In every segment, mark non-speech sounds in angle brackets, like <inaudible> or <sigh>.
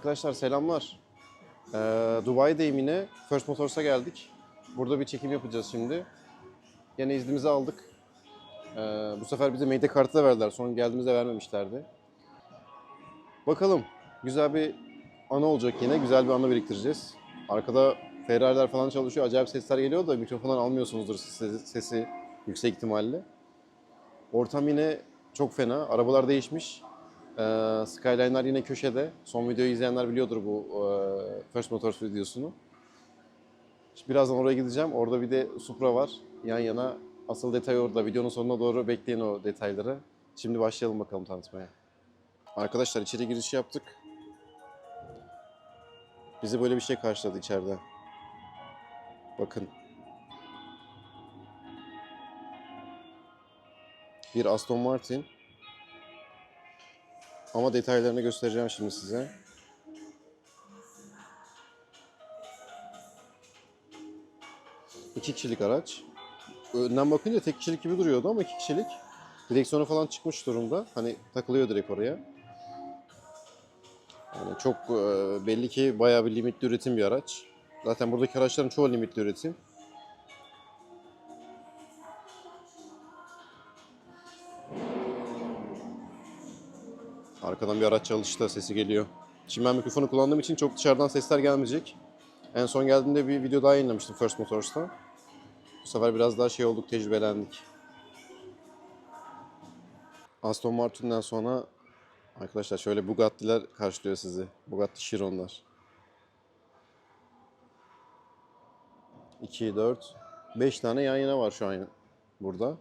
Arkadaşlar selamlar. Ee, Dubai'deyim yine. First Motors'a geldik. Burada bir çekim yapacağız şimdi. Yine iznimizi aldık. Ee, bu sefer bize Mayday kartı da verdiler. Son geldiğimizde vermemişlerdi. Bakalım. Güzel bir ana olacak yine. Güzel bir anı biriktireceğiz. Arkada Ferrari'ler falan çalışıyor. Acayip sesler geliyor da mikrofondan almıyorsunuzdur sesi, sesi yüksek ihtimalle. Ortam yine çok fena. Arabalar değişmiş. Ee, Skyline'lar yine köşede. Son videoyu izleyenler biliyordur bu e, First Motors videosunu. Şimdi birazdan oraya gideceğim. Orada bir de Supra var. Yan yana. Asıl detay orada. Videonun sonuna doğru bekleyin o detayları. Şimdi başlayalım bakalım tanıtmaya. Arkadaşlar içeri giriş yaptık. Bizi böyle bir şey karşıladı içeride. Bakın. Bir Aston Martin. Ama detaylarını göstereceğim şimdi size. İki kişilik araç. Önden bakınca tek kişilik gibi duruyordu ama iki kişilik. Direksiyonu falan çıkmış durumda. Hani takılıyor direkt oraya. Yani çok e, belli ki bayağı bir limitli üretim bir araç. Zaten buradaki araçların çoğu limitli üretim. Arkadan bir araç çalıştı, sesi geliyor. Şimdi ben mikrofonu kullandığım için çok dışarıdan sesler gelmeyecek. En son geldiğimde bir video daha yayınlamıştım First Motors'ta. Bu sefer biraz daha şey olduk, tecrübelendik. Aston Martin'den sonra arkadaşlar şöyle Bugatti'ler karşılıyor sizi. Bugatti Chiron'lar. 2, 4, 5 tane yan yana var şu an burada.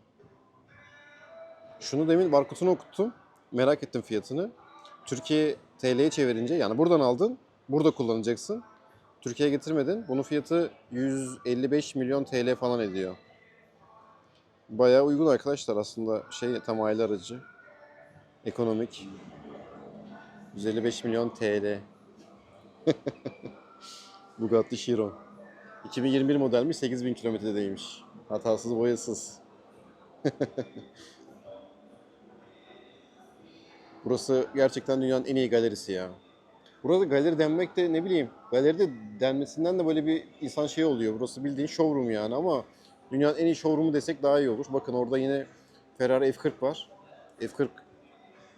Şunu demin barkodunu okuttum. Merak ettim fiyatını. Türkiye TL'ye çevirince yani buradan aldın, burada kullanacaksın. Türkiye'ye getirmedin. Bunun fiyatı 155 milyon TL falan ediyor. Bayağı uygun arkadaşlar aslında şey tam aile aracı. Ekonomik. 155 milyon TL. <laughs> Bugatti Chiron. 2021 modelmiş 8000 kilometredeymiş. Hatasız boyasız. <laughs> Burası gerçekten dünyanın en iyi galerisi ya. Burada galeri denmek de ne bileyim, galeride denmesinden de böyle bir insan şey oluyor. Burası bildiğin showroom yani ama dünyanın en iyi showroom'u desek daha iyi olur. Bakın orada yine Ferrari F40 var. F40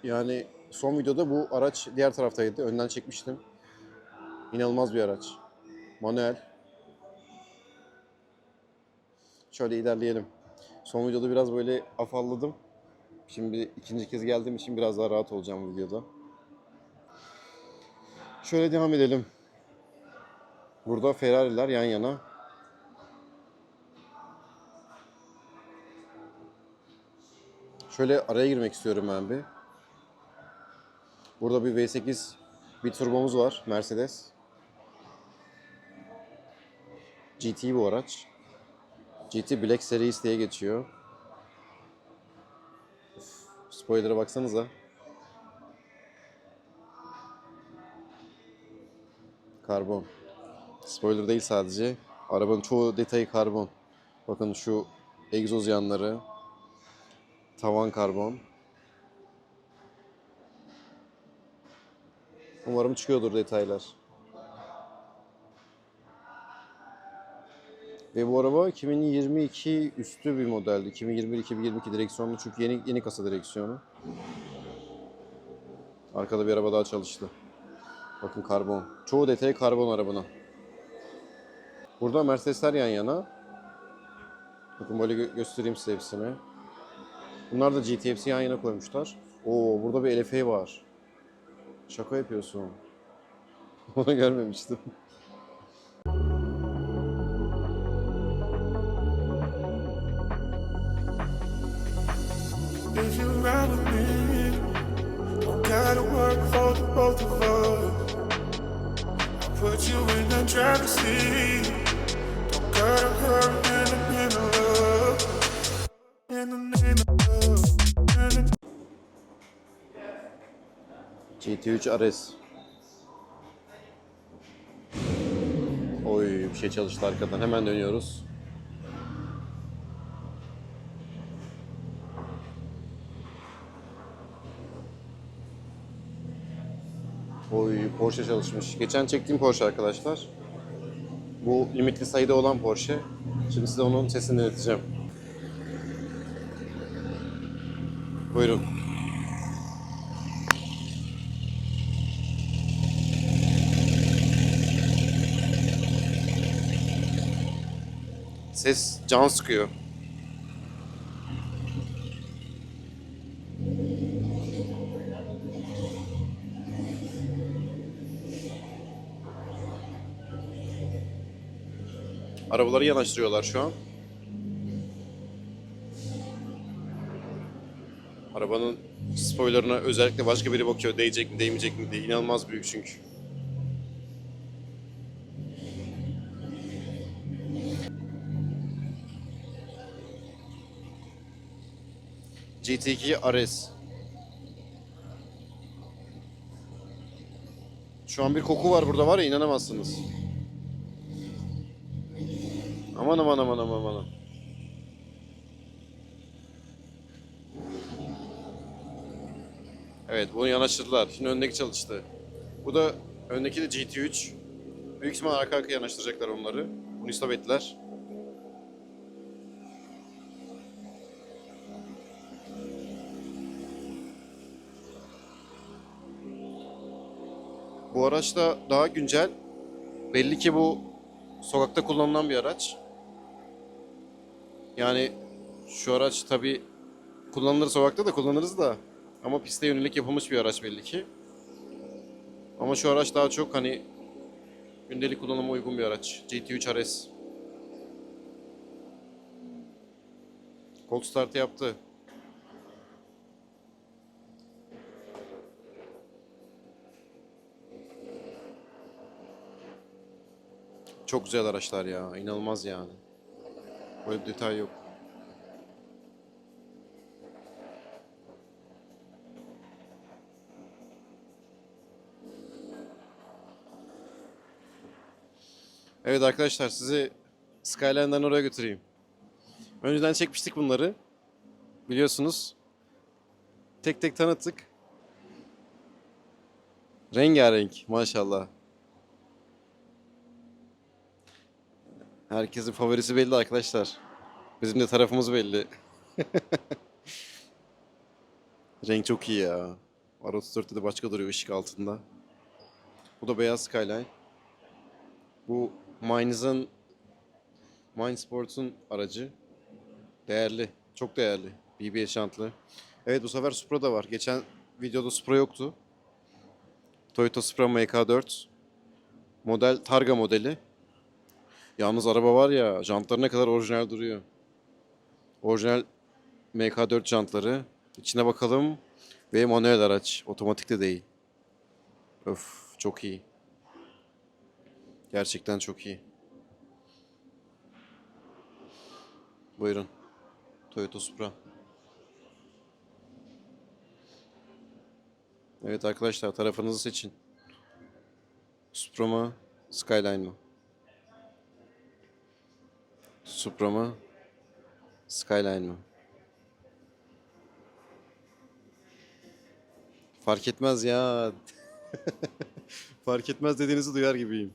yani son videoda bu araç diğer taraftaydı. Önden çekmiştim. İnanılmaz bir araç. Manuel. Şöyle ilerleyelim. Son videoda biraz böyle afalladım. Şimdi ikinci kez geldiğim için biraz daha rahat olacağım videoda. Şöyle devam edelim. Burada Ferrari'ler yan yana. Şöyle araya girmek istiyorum ben bir. Burada bir V8 bir turbomuz var Mercedes. GT bu araç. GT Black Series diye geçiyor. Spoiler'a baksanıza. Karbon. Spoiler değil sadece. Arabanın çoğu detayı karbon. Bakın şu egzoz yanları. Tavan karbon. Umarım çıkıyordur detaylar. Ve bu araba 2022 üstü bir modeldi. 2021-2022 direksiyonlu çünkü yeni yeni kasa direksiyonu. Arkada bir araba daha çalıştı. Bakın karbon. Çoğu detayı karbon arabanın. Burada Mercedesler yan yana. Bakın böyle gö- göstereyim size hepsini. Bunlar da GTFC yan yana koymuşlar. Oo burada bir LFA var. Şaka yapıyorsun. <laughs> Onu görmemiştim. Both of us. I'll put you in the driver's seat. Don't gotta hurry in the name of. In the name of love. In the GT3 RS. Oy bir şey çalıştı arkadan. Hemen dönüyoruz. Oy Porsche çalışmış. Geçen çektiğim Porsche arkadaşlar. Bu limitli sayıda olan Porsche. Şimdi size onun sesini dinleteceğim. Buyurun. Ses can sıkıyor. Arabaları yanaştırıyorlar şu an. Arabanın spoilerına özellikle başka biri bakıyor. Değecek mi, değmeyecek mi diye. İnanılmaz büyük çünkü. GT2 RS. Şu an bir koku var burada var ya inanamazsınız. Aman aman aman aman aman. Evet bunu yanaştırdılar. Şimdi öndeki çalıştı. Bu da öndeki de GT3. Büyük ihtimal arka arkaya yanaştıracaklar onları. Bunu istop ettiler. Bu araç da daha güncel. Belli ki bu sokakta kullanılan bir araç. Yani şu araç tabi kullanılır sokakta da kullanırız da ama piste yönelik yapılmış bir araç belli ki. Ama şu araç daha çok hani gündelik kullanıma uygun bir araç. GT3 RS. Cold start yaptı. Çok güzel araçlar ya. inanılmaz yani. Böyle bir detay yok. Evet arkadaşlar sizi Skyline'dan oraya götüreyim. Önceden çekmiştik bunları. Biliyorsunuz. Tek tek tanıttık. Rengarenk maşallah. Herkesin favorisi belli arkadaşlar. Bizim de tarafımız belli. <laughs> Renk çok iyi ya. R34'te de başka duruyor ışık altında. Bu da beyaz Skyline. Bu Mainz'ın Mind Sports'un aracı. Değerli. Çok değerli. BBS şantlı. Evet bu sefer Supra da var. Geçen videoda Supra yoktu. Toyota Supra MK4. Model Targa modeli. Yalnız araba var ya jantları ne kadar orijinal duruyor. Orijinal MK4 jantları. İçine bakalım. Ve manuel araç. Otomatik de değil. Öf çok iyi. Gerçekten çok iyi. Buyurun. Toyota Supra. Evet arkadaşlar tarafınızı seçin. Supra mı? Skyline mı? Supra mı? Skyline mı? Fark etmez ya. <laughs> Fark etmez dediğinizi duyar gibiyim.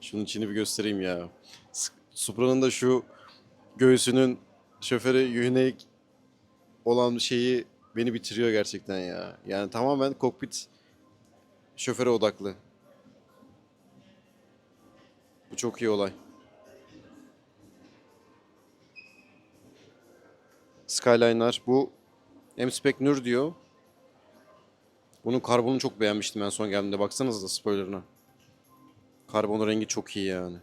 Şunun içini bir göstereyim ya. Supra'nın da şu göğsünün şoföre yönelik olan şeyi beni bitiriyor gerçekten ya. Yani tamamen kokpit şoföre odaklı. Bu çok iyi olay. Skyline'lar. Bu M-Spec Nur diyor. Bunun karbonu çok beğenmiştim ben son geldiğimde. Baksanıza spoilerına. Karbon rengi çok iyi yani.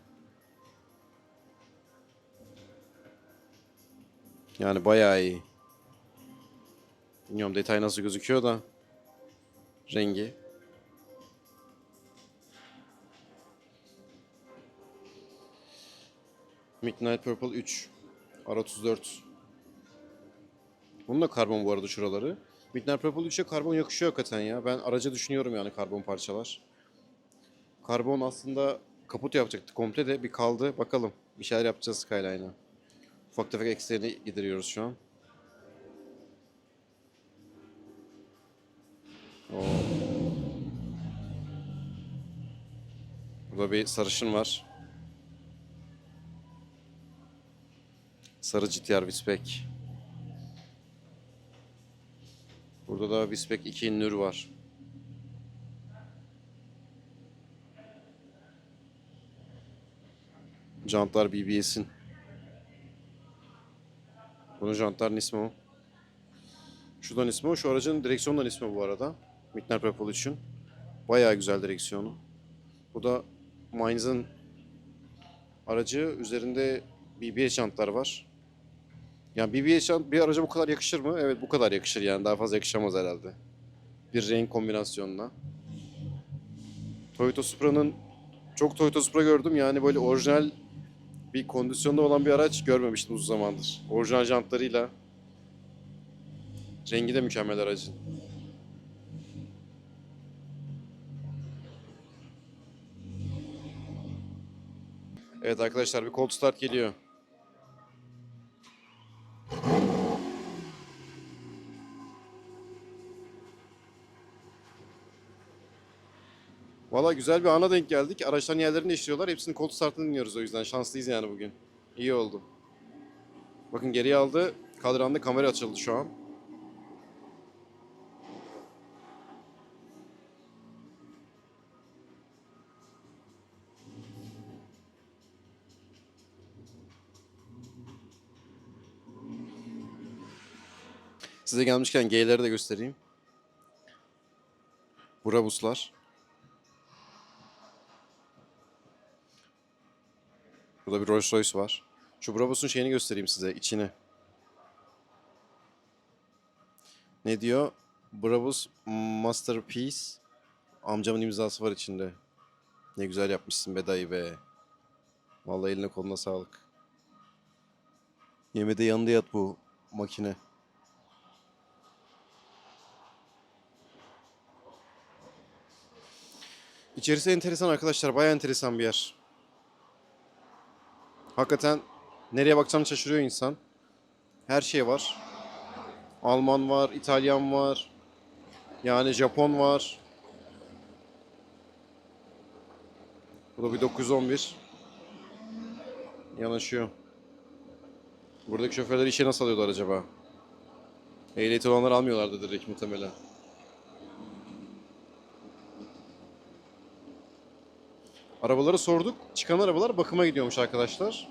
Yani bayağı iyi. Bilmiyorum detay nasıl gözüküyor da. Rengi. Midnight Purple 3. R34. Bunun da karbon bu arada şuraları. Midnight Purple 3'e karbon yakışıyor hakikaten ya. Ben araca düşünüyorum yani karbon parçalar. Karbon aslında kaput yapacaktı komple de bir kaldı. Bakalım bir şeyler yapacağız Skyline'a. Ufak tefek eksilerini gideriyoruz şu an. Oo. Burada bir sarışın var. Sarı GTR Wispec. Burada da Wispec 2 Nür var. Jantlar BBS'in. Bunun jantların ismi o. Şuradan ismi o. Şu aracın direksiyondan ismi bu arada. Midnight Propulsion. Bayağı güzel direksiyonu. Bu da Mainz'ın aracı. Üzerinde BBS jantlar var. Yani BBS jant bir araca bu kadar yakışır mı? Evet bu kadar yakışır yani. Daha fazla yakışamaz herhalde. Bir renk kombinasyonuna. Toyota Supra'nın çok Toyota Supra gördüm. Yani böyle orijinal bir kondisyonda olan bir araç görmemiştim uzun zamandır. Orijinal jantlarıyla. Rengi de mükemmel aracın. Evet arkadaşlar bir cold start geliyor. Valla güzel bir ana denk geldik. Araçların yerlerini değiştiriyorlar. Hepsinin cold startını dinliyoruz o yüzden. Şanslıyız yani bugün. İyi oldu. Bakın geriye aldı. Kadranda kamera açıldı şu an. Size gelmişken G'leri de göstereyim. Brabuslar. Burada bir Rolls Royce var. Şu Brabus'un şeyini göstereyim size, içini. Ne diyor? Brabus Masterpiece. Amcamın imzası var içinde. Ne güzel yapmışsın be dayı be. Vallahi eline koluna sağlık. Yemede yanında yat bu makine. İçerisi enteresan arkadaşlar. Bayağı enteresan bir yer. Hakikaten nereye bakacağını şaşırıyor insan. Her şey var. Alman var, İtalyan var. Yani Japon var. Bu da bir 911. Yanaşıyor. Buradaki şoförleri işe nasıl alıyorlar acaba? Ehliyeti olanlar almıyorlardı direkt muhtemelen. Arabaları sorduk. Çıkan arabalar bakıma gidiyormuş arkadaşlar.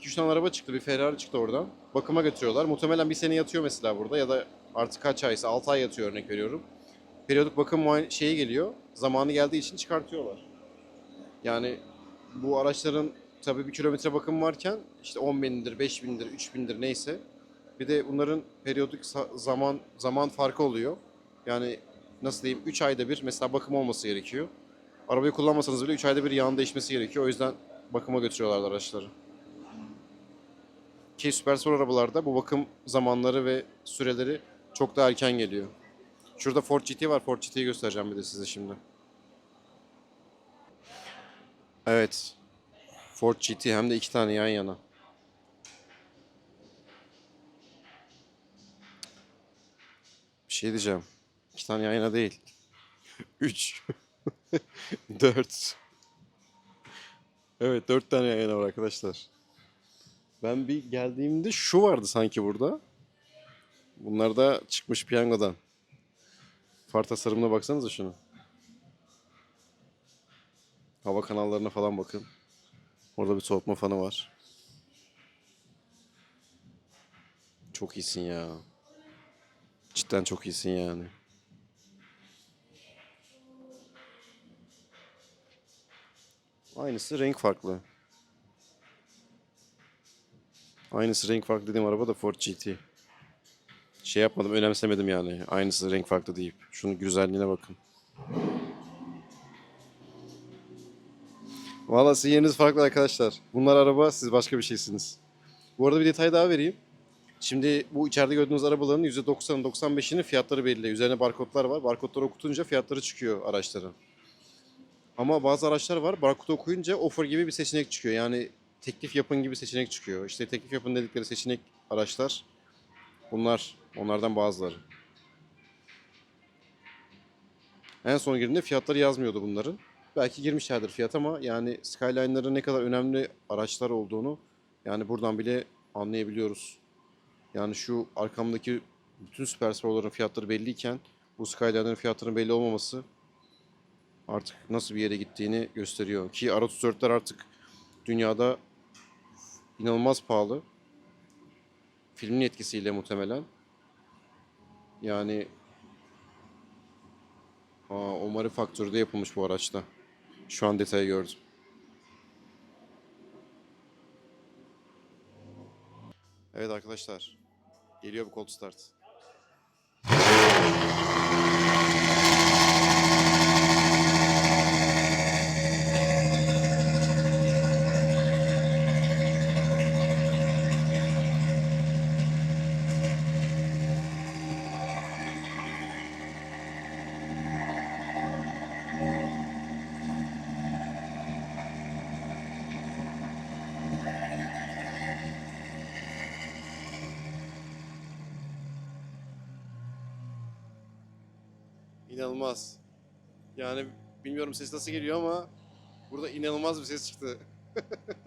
2-3 tane araba çıktı. Bir Ferrari çıktı oradan. Bakıma götürüyorlar. Muhtemelen bir sene yatıyor mesela burada ya da artık kaç aysa 6 ay yatıyor örnek veriyorum. Periyodik bakım şeyi geliyor. Zamanı geldiği için çıkartıyorlar. Yani bu araçların tabii bir kilometre bakım varken işte 10 bindir, 5 bindir, 3 bindir neyse. Bir de bunların periyodik zaman zaman farkı oluyor. Yani nasıl diyeyim 3 ayda bir mesela bakım olması gerekiyor. Arabayı kullanmasanız bile 3 ayda bir yağın değişmesi gerekiyor. O yüzden bakıma götürüyorlar araçları. Ki süper spor arabalarda bu bakım zamanları ve süreleri çok daha erken geliyor. Şurada Ford GT var. Ford GT'yi göstereceğim bir de size şimdi. Evet. Ford GT hem de iki tane yan yana. Bir şey diyeceğim. İki tane yan yana değil. <laughs> Üç. <laughs> Dört. Evet dört tane yan yana var arkadaşlar. Ben bir geldiğimde şu vardı sanki burada. Bunlar da çıkmış piyangodan. Far tasarımına baksanıza şunu. Hava kanallarına falan bakın. Orada bir soğutma fanı var. Çok iyisin ya. Cidden çok iyisin yani. Aynısı renk farklı. Aynısı renk farklı dediğim araba da Ford GT. Şey yapmadım, önemsemedim yani. Aynısı renk farklı deyip. Şunun güzelliğine bakın. Valla sizin yeriniz farklı arkadaşlar. Bunlar araba, siz başka bir şeysiniz. Bu arada bir detay daha vereyim. Şimdi bu içeride gördüğünüz arabaların %90'ı 95'inin fiyatları belli. Üzerine barkodlar var. Barkodları okutunca fiyatları çıkıyor araçların. Ama bazı araçlar var. Barkodu okuyunca offer gibi bir seçenek çıkıyor. Yani teklif yapın gibi seçenek çıkıyor. İşte teklif yapın dedikleri seçenek araçlar bunlar. Onlardan bazıları. En son girdiğimde fiyatları yazmıyordu bunların. belki girmişlerdir fiyat ama yani Skyline'ların ne kadar önemli araçlar olduğunu yani buradan bile anlayabiliyoruz. Yani şu arkamdaki bütün süper sporların fiyatları belliyken bu Skyline'ların fiyatlarının belli olmaması artık nasıl bir yere gittiğini gösteriyor. Ki R34'ler artık dünyada inanılmaz pahalı. Filmin etkisiyle muhtemelen. Yani Aa, Omari faktörde yapılmış bu araçta. Şu an detayı gördüm. Evet arkadaşlar. Geliyor bu cold start. İnanılmaz. Yani bilmiyorum ses nasıl geliyor ama burada inanılmaz bir ses çıktı. <laughs>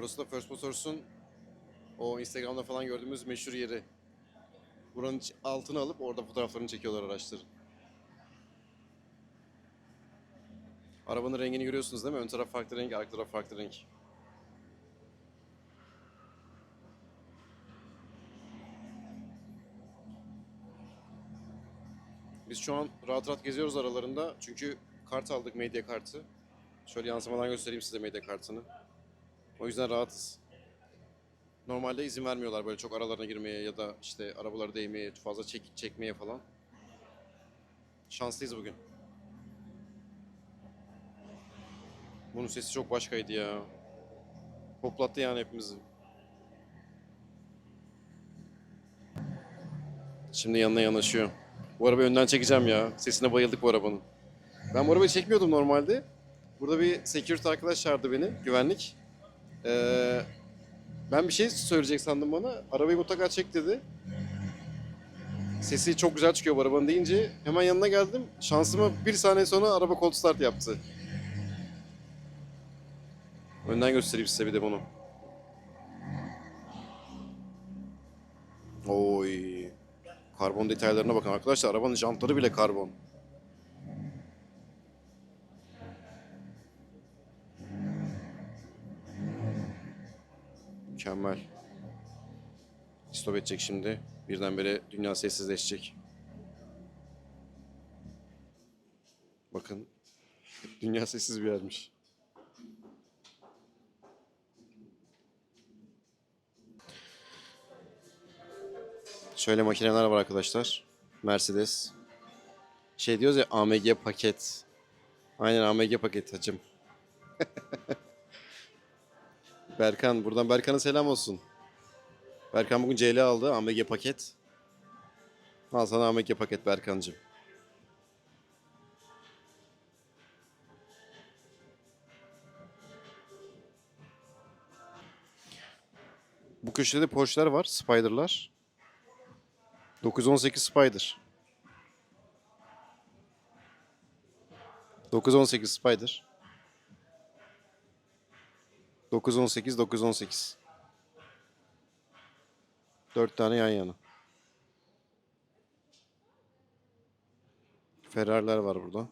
Burası da First Motors'un o Instagram'da falan gördüğümüz meşhur yeri. Buranın altını alıp orada fotoğraflarını çekiyorlar araçların. Arabanın rengini görüyorsunuz değil mi? Ön taraf farklı renk, arka taraf farklı renk. Biz şu an rahat rahat geziyoruz aralarında. Çünkü kart aldık, medya kartı. Şöyle yansımadan göstereyim size medya kartını. O yüzden rahatız. Normalde izin vermiyorlar böyle çok aralarına girmeye ya da işte arabaları değmeye, fazla çek çekmeye falan. Şanslıyız bugün. Bunun sesi çok başkaydı ya. Hoplattı yani hepimizi. Şimdi yanına yanaşıyor. Bu arabayı önden çekeceğim ya. Sesine bayıldık bu arabanın. Ben bu arabayı çekmiyordum normalde. Burada bir security arkadaş çağırdı beni, güvenlik. Ee, ben bir şey söyleyecek sandım bana. Arabayı mutlaka çek dedi. Sesi çok güzel çıkıyor bu arabanın deyince hemen yanına geldim. Şansıma bir saniye sonra araba cold start yaptı. Önden göstereyim size bir de bunu. Oy. Karbon detaylarına bakın arkadaşlar. Arabanın jantları bile karbon. Mükemmel. Stop edecek şimdi. Birdenbire dünya sessizleşecek. Bakın. <laughs> Dünya sessiz bir yermiş. Şöyle makineler var arkadaşlar. Mercedes. Şey diyoruz ya AMG paket. Aynen AMG paket hacım. <laughs> Berkan, buradan Berkan'a selam olsun. Berkan bugün CL aldı, AMG paket. Al sana AMG paket Berkancığım. Bu köşede Porsche'lar var, Spider'lar. 918 Spider. 918 Spider. 918 918. 4 tane yan yana. Ferrari'ler var burada.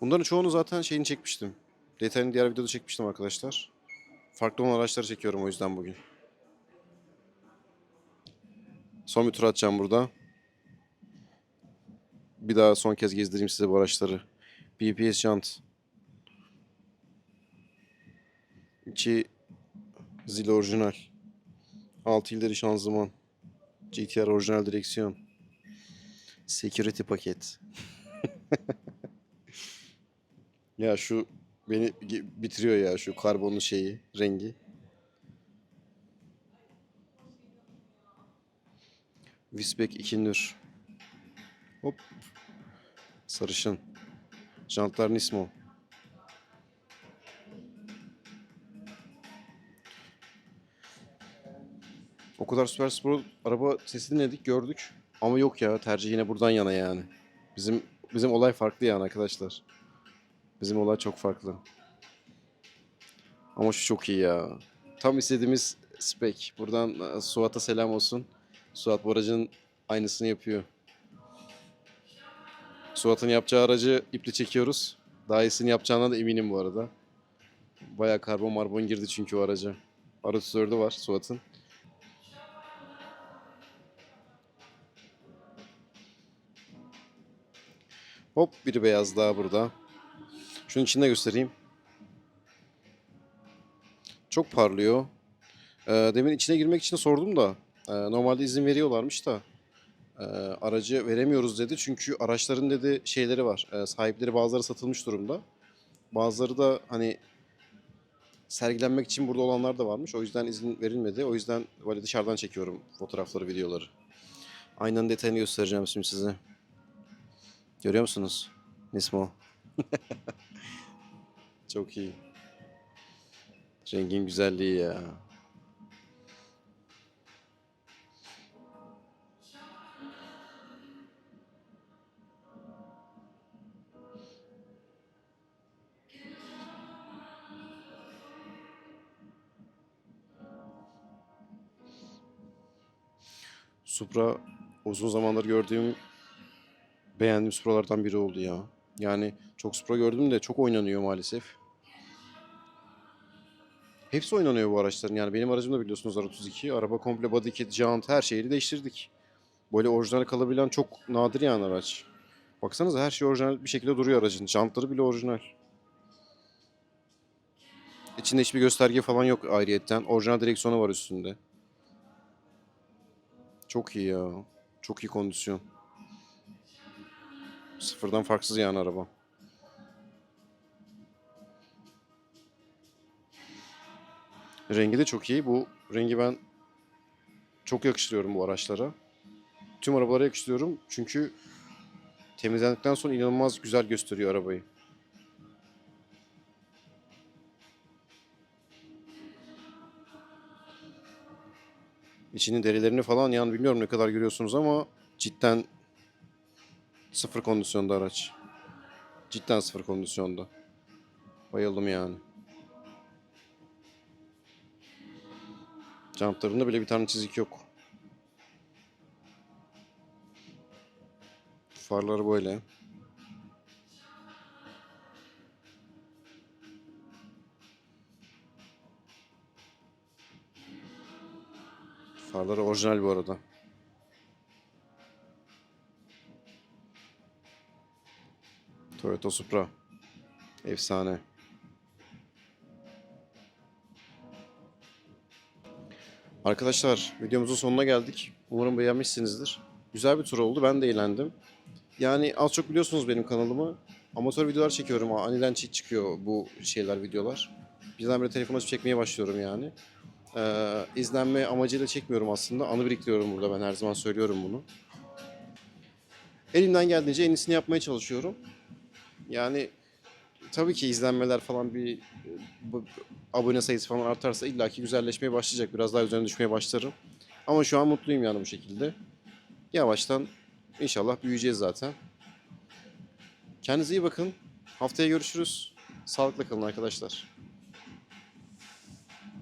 Bunların çoğunu zaten şeyini çekmiştim. Detayını diğer videoda çekmiştim arkadaşlar. Farklı olan araçları çekiyorum o yüzden bugün. Son bir tur atacağım burada. Bir daha son kez gezdireyim size bu araçları. BPS jant. İçi zil orijinal. 6 ileri şanzıman. GTR orijinal direksiyon. Security paket. <laughs> Ya şu beni bitiriyor ya şu karbonlu şeyi, rengi. Wisbeck 2 nür. Hop. Sarışın. Jantlar Nismo. O kadar süper spor araba sesi dinledik, gördük. Ama yok ya, tercih yine buradan yana yani. Bizim bizim olay farklı yani arkadaşlar. Bizim olay çok farklı. Ama şu çok iyi ya. Tam istediğimiz spek. Buradan e, Suat'a selam olsun. Suat bu aracın aynısını yapıyor. Suat'ın yapacağı aracı iple çekiyoruz. Daha iyisini yapacağına da eminim bu arada. Bayağı karbon marbon girdi çünkü o araca. Aratüsörde var Suat'ın. Hop biri beyaz daha burada. Şunun içinde göstereyim. Çok parlıyor. Ee, demin içine girmek için sordum da e, normalde izin veriyorlarmış da e, aracı veremiyoruz dedi. Çünkü araçların dedi şeyleri var. E, sahipleri bazıları satılmış durumda. Bazıları da hani sergilenmek için burada olanlar da varmış. O yüzden izin verilmedi. O yüzden böyle dışarıdan çekiyorum fotoğrafları, videoları. Aynanın detayını göstereceğim şimdi size. Görüyor musunuz? Nismo. <laughs> Çok iyi. Rengin güzelliği ya. Supra uzun zamandır gördüğüm beğendiğim Supra'lardan biri oldu ya. Yani çok Supra gördüm de çok oynanıyor maalesef. Hepsi oynanıyor bu araçların. Yani benim aracım da biliyorsunuz R32. Araba komple body kit, jant her şeyi değiştirdik. Böyle orijinal kalabilen çok nadir yani araç. Baksanıza her şey orijinal bir şekilde duruyor aracın. Jantları bile orijinal. İçinde hiçbir gösterge falan yok ayrıyetten. Orijinal direksiyonu var üstünde. Çok iyi ya. Çok iyi kondisyon. Sıfırdan farksız yani araba. Rengi de çok iyi. Bu rengi ben çok yakıştırıyorum bu araçlara. Tüm arabalara yakıştırıyorum. Çünkü temizlendikten sonra inanılmaz güzel gösteriyor arabayı. İçinin derilerini falan yani bilmiyorum ne kadar görüyorsunuz ama cidden sıfır kondisyonda araç. Cidden sıfır kondisyonda. Bayıldım yani. Jantlarında bile bir tane çizik yok. Farları böyle. Farları orijinal bu arada. Toyota Supra. Efsane. Arkadaşlar videomuzun sonuna geldik. Umarım beğenmişsinizdir. Güzel bir tur oldu. Ben de eğlendim. Yani az çok biliyorsunuz benim kanalımı. Amatör videolar çekiyorum. Aniden çıkıyor bu şeyler, videolar. Birden böyle telefon açıp çekmeye başlıyorum yani. Ee, izlenme amacıyla çekmiyorum aslında. Anı biriktiriyorum burada ben her zaman söylüyorum bunu. Elimden geldiğince en iyisini yapmaya çalışıyorum. Yani tabii ki izlenmeler falan bir bu- abone sayısı falan artarsa illaki güzelleşmeye başlayacak. Biraz daha üzerine düşmeye başlarım. Ama şu an mutluyum yani bu şekilde. Yavaştan inşallah büyüyeceğiz zaten. Kendinize iyi bakın. Haftaya görüşürüz. Sağlıkla kalın arkadaşlar.